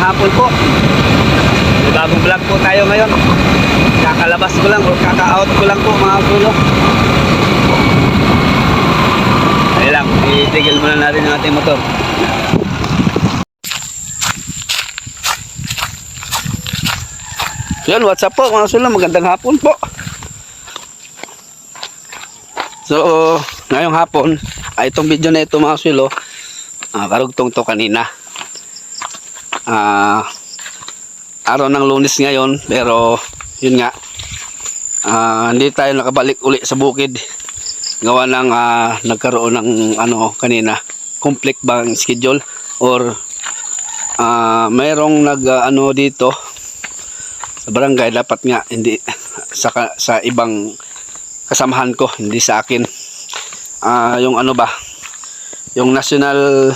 hapon po. May bagong vlog po tayo ngayon. Kakalabas ko lang or kaka-out ko lang po mga kulo. Ayun lang, itigil muna natin ang ating motor. Yun, what's up po mga sulo, magandang hapon po. So, ngayong hapon, ay itong video na ito mga sulo, ah, karugtong to kanina. Ah, araw ng lunes ngayon, pero yun nga, ah, hindi tayo nakabalik uli sa bukid. Gawa ng ah, nagkaroon ng ano kanina, conflict ba ang schedule? Or ah, mayroong nag ah, ano dito sa barangay dapat nga hindi sa sa ibang kasamahan ko hindi sa akin. Ah yung ano ba? Yung national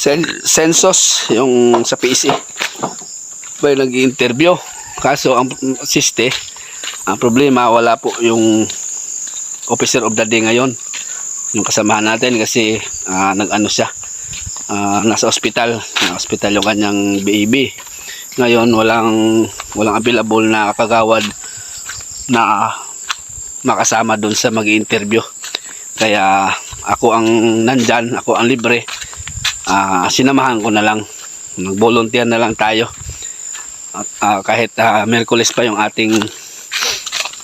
cen- census yung sa PC ba nag-interview kaso ang siste ang problema wala po yung officer of the day ngayon. Yung kasamahan natin kasi ah, nag-ano siya ah, nasa ospital. Na ospital yung kanyang baby. Ngayon walang walang available na kagawad na makasama doon sa mag-interview kaya ako ang nandyan ako ang libre Ah, sinamahan ko na lang. Mag-volunteer na lang tayo. At ah, kahit ah, Merkulis pa yung ating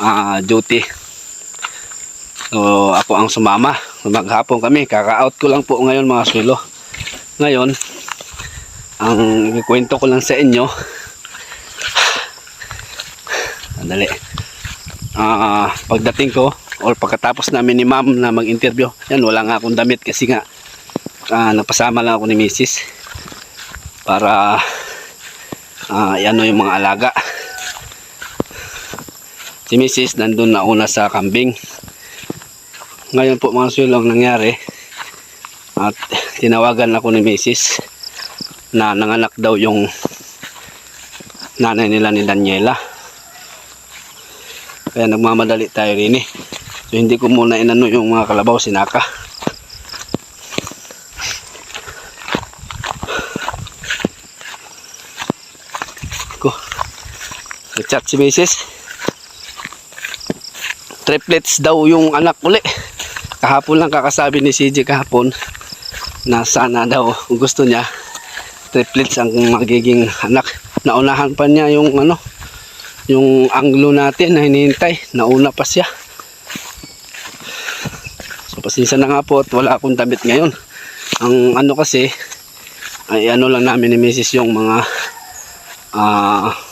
ah, duty. So ako ang sumama. Maghapon kami. Kaka-out ko lang po ngayon mga sulo ngayon ang ikwento ko lang sa inyo. Andali. Ah, pagdating ko or pagkatapos namin ni ma'am na mag-interview, yan wala nga akong damit kasi nga ah, napasama lang ako ni Mrs. para ah, ano yung mga alaga. Si Mrs. nandun na una sa kambing. Ngayon po mga sulong nangyari at tinawagan ako ni Mrs. na nanganak daw yung nanay nila ni Daniela. Kaya nagmamadali tayo rin eh. So hindi ko muna inano yung mga kalabaw sinaka. Nag-chat si Mrs. Triplets daw yung anak uli. Kahapon lang kakasabi ni CJ kahapon na sana daw gusto niya triplets ang magiging anak. Naunahan pa niya yung ano, yung anglo natin na hinihintay. Nauna pa siya. So pasensya na nga po at wala akong damit ngayon. Ang ano kasi, ay ano lang namin ni Mrs. yung mga ah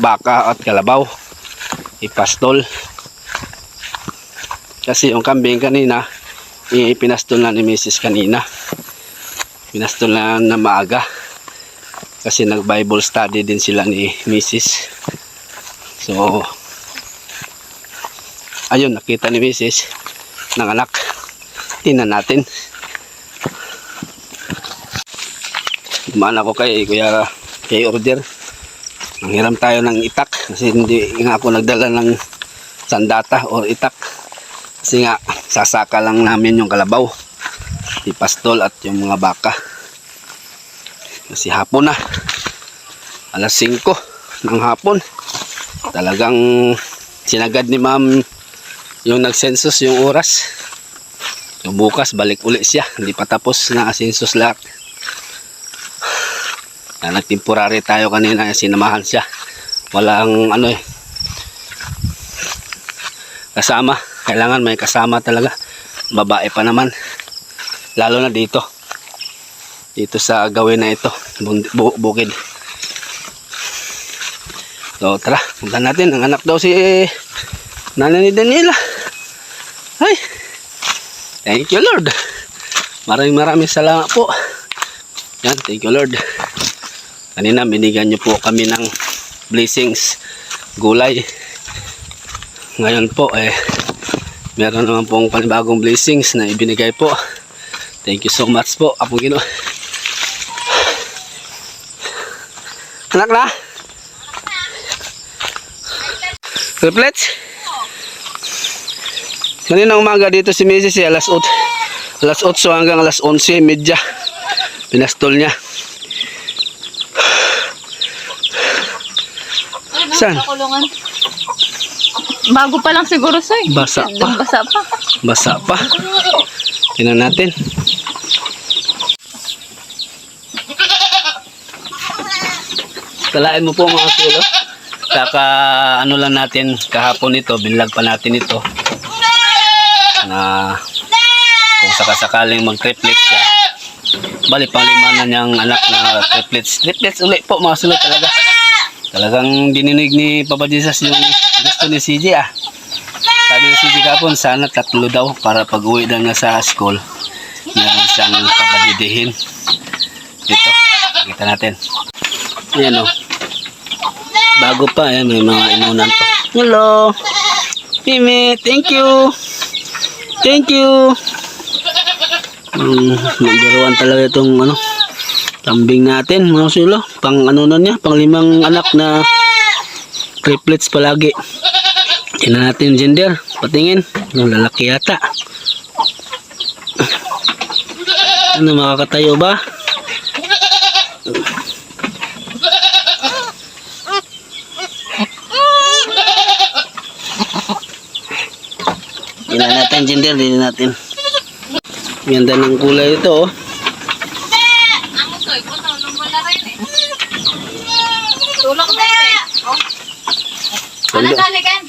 baka at kalabaw. Ipastol. Kasi yung kambing kanina, ipinastol na ni Mrs. kanina. Pinastol na na maaga kasi nag Bible study din sila ni Mrs. So ayun nakita ni Mrs. ng anak. Tingnan natin. Dumaan ako kay Kuya kay order. Nanghiram tayo ng itak kasi hindi nga ako nagdala ng sandata or itak. Kasi nga sasaka lang namin yung kalabaw. Ipastol at yung mga baka. Kasi hapon na. Alas 5 ng hapon. Talagang sinagad ni ma'am yung nag-census yung oras. So bukas balik uli siya. Hindi pa tapos na census lahat. Na nagtemporary tayo kanina sinamahan siya. Walang ano eh. Kasama. Kailangan may kasama talaga. Babae pa naman. Lalo na dito dito sa gawin na ito bu- bukid so tara punta natin ang anak daw si nanay ni Daniela ay thank you Lord maraming maraming salamat po yan thank you Lord kanina binigyan niyo po kami ng blessings gulay ngayon po eh meron naman pong panibagong blessings na ibinigay po thank you so much po Apo Ginoo Anak na? Triplets? Kanina umaga dito si Mrs. eh, alas 8. Alas 8 hanggang alas 11, medya. Pinastol niya. Saan? sa kulungan. Bago pa lang siguro, sir. Basa pa. Basa pa. Basa pa. Tingnan natin. Kalain mo po mga kilo. Kaka ano lang natin kahapon ito, binlag pa natin ito. Na kung sakasakaling mag-triplet siya. Bali pang lima na niyang anak na triplets. Triplets ulit po mga sulot talaga. Talagang dininig ni Papa Jesus yung gusto ni CJ ah. Sabi ni CJ kapon, sana tatlo daw para pag uwi na niya sa school. Meron siyang papadidihin. Ito, kita natin. Ayan o. Bago pa, ayan, may mga inunan to. Hello! Mimi, thank you! Thank you! Um, number one talaga itong ano, kambing natin, mga sulo. Pang ano na niya, pang limang anak na triplets palagi. Tingnan natin yung gender. Patingin. Ano, lalaki yata. Ano, makakatayo ba? Tingnan natin gender, din natin. Ganda ng kulay ito, oh. Ang usoy po, nung wala rin eh. Tulak na eh. Oh. Ano Ganda. kalikan?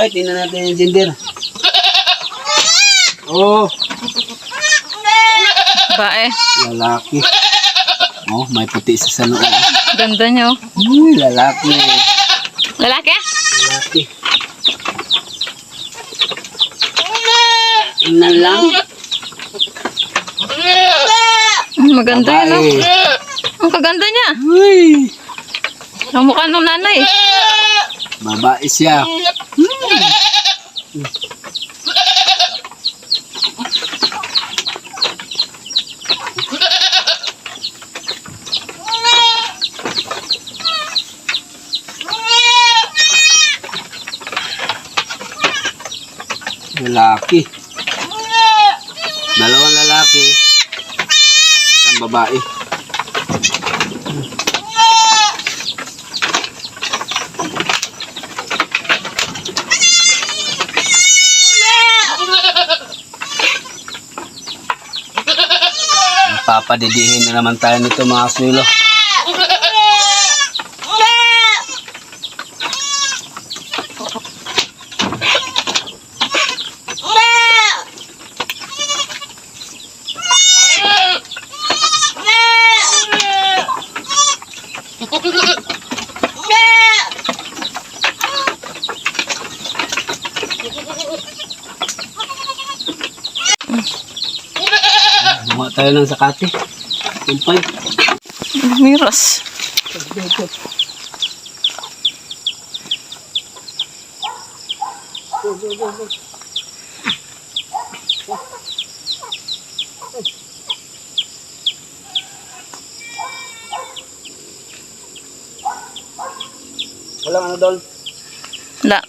Ay, tingnan natin yung gender. Oh, Ba eh. lalaki. Oh, may puti sa sa loob. Ganda niyo. Uy, lalaki. Lalaki? Lalaki. Tingnan lang. Mm, Maganda yun, no? Ang kaganda niya. Uy, Ang mukha nung nanay. babae siya. Lalaki. Dalawang lalaki. Babae. Papadidihin na naman tayo nito mga sulo. Tayo ng sakati. Tumpay. Miras. Walang ano doon. La.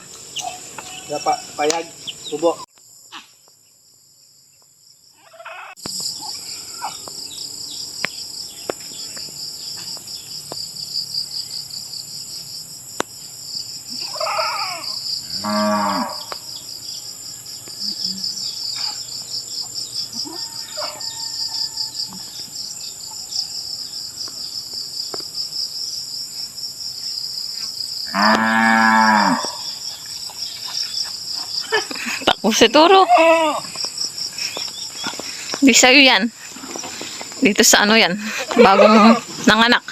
Dapa, payag, tubo. Si Turo. Di sa'yo yan. Dito sa ano yan. Bagong nanganak.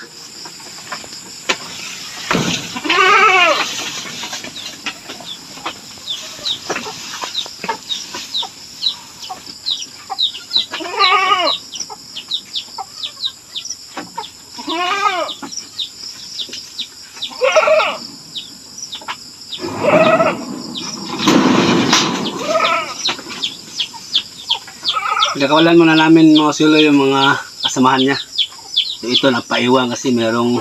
Pinakawalan muna namin mga sulo yung mga kasamahan niya. So ito napaiwan kasi merong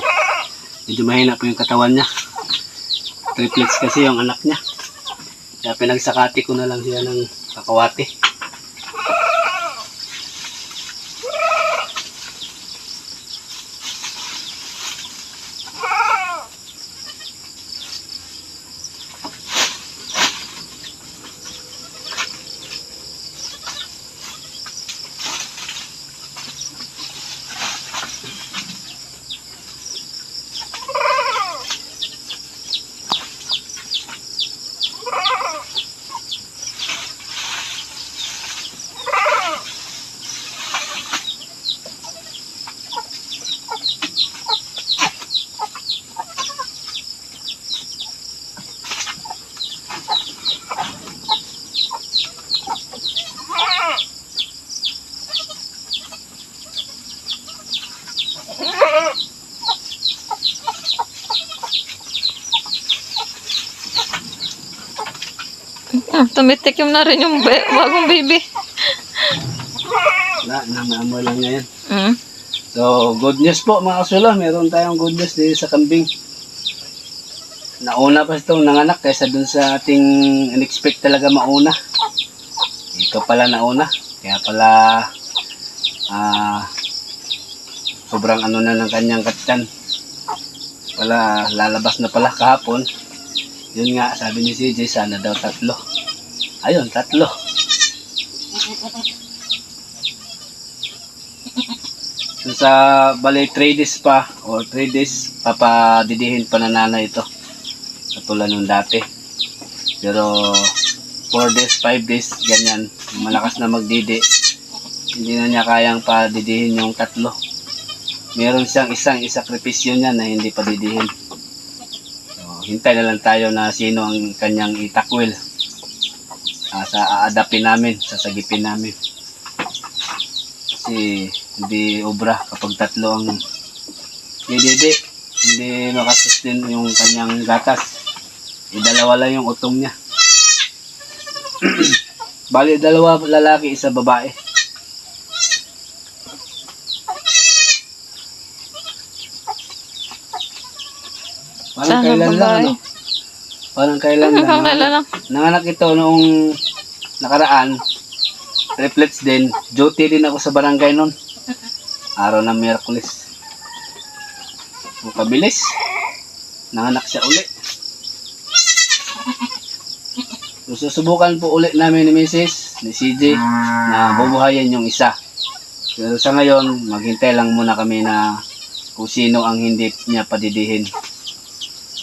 medyo mahina po yung katawan niya. Triplets kasi yung anak niya. Kaya pinagsakati ko na lang siya ng kakawati. Hmm, tumitikim na rin yung ba- bagong baby. Na, namaamoy lang ngayon. Hmm. So, good news po mga kasula. Meron tayong good news dito sa kambing. Nauna pa itong nanganak kaysa dun sa ating in-expect talaga mauna. Ito pala nauna. Kaya pala ah sobrang ano na ng kanyang katyan. Pala lalabas na pala kahapon. Yun nga, sabi ni CJ, sana daw tatlo. Ayun, tatlo. So, sa bali 3 days pa or 3 days papadidihin pa na nanay ito. Katulad nung dati. Pero 4 days, 5 days, ganyan. Malakas na magdidi. Hindi na niya kayang padidihin yung tatlo. Meron siyang isang isakripisyo niya na hindi padidihin. So, hintay na lang tayo na sino ang kanyang itakwil. Ah, sa aadapin namin, sasagipin namin. Kasi hindi obra kapag tatlo ang dididi. Hindi makasustain yung kanyang gatas. Idalawa lang yung utong niya. Bali, dalawa lalaki, isa babae. Parang Sana kailan lang, ano? Parang kailan lang. Hanggang ano? kailan lang. Nanganak ito noong nakaraan. Triplets din. Duty din ako sa barangay noon. Araw ng Miyerkules. O kabilis. Nanganak siya uli. Susubukan po uli namin ni Mrs. ni CJ na bubuhayin yung isa. Pero sa ngayon, maghintay lang muna kami na kung sino ang hindi niya padidihin.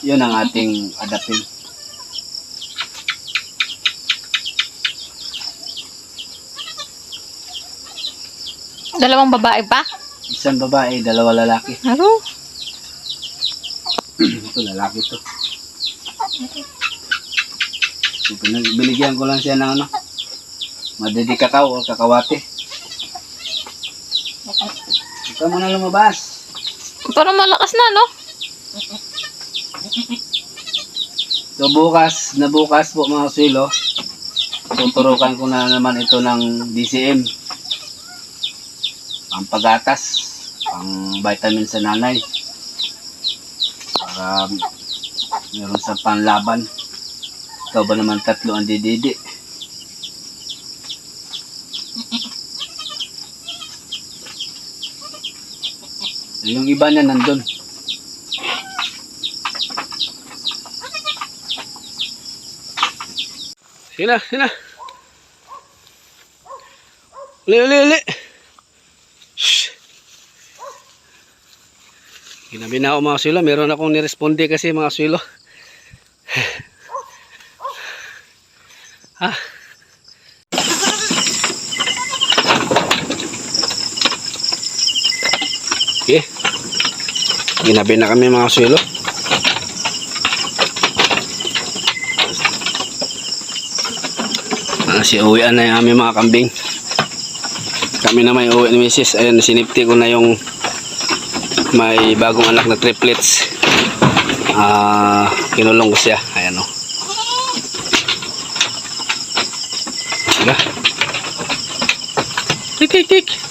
Yun ang ating adapin. Dalawang babae pa? Isang babae, dalawa lalaki. Ano? ito, lalaki to. Pinag- binigyan ko lang siya ng ano, madidi kakao o kakawate. Ito mo na lumabas. Parang malakas na, no? So bukas, na bukas po mga silo, tuturukan ko na naman ito ng DCM. Pang pagatas, pang vitamin sa nanay. Para meron sa panlaban. Ikaw ba naman tatlo ang dididi? Yung iba niya nandun. Sige na, sige na. Uli, uli, uli. Ginabi na ako mga swilo. Meron akong niresponde kasi mga swilo. ah. Okay. Ginabi na kami mga swilo. Ah, si uwian na yung aming mga kambing. Kami na may uwi ni Mrs. Ayun, sinipti ko na yung may bagong anak na triplets. Ah, kinulong ko siya. Ayan o. Diba? Tik, tik, tik.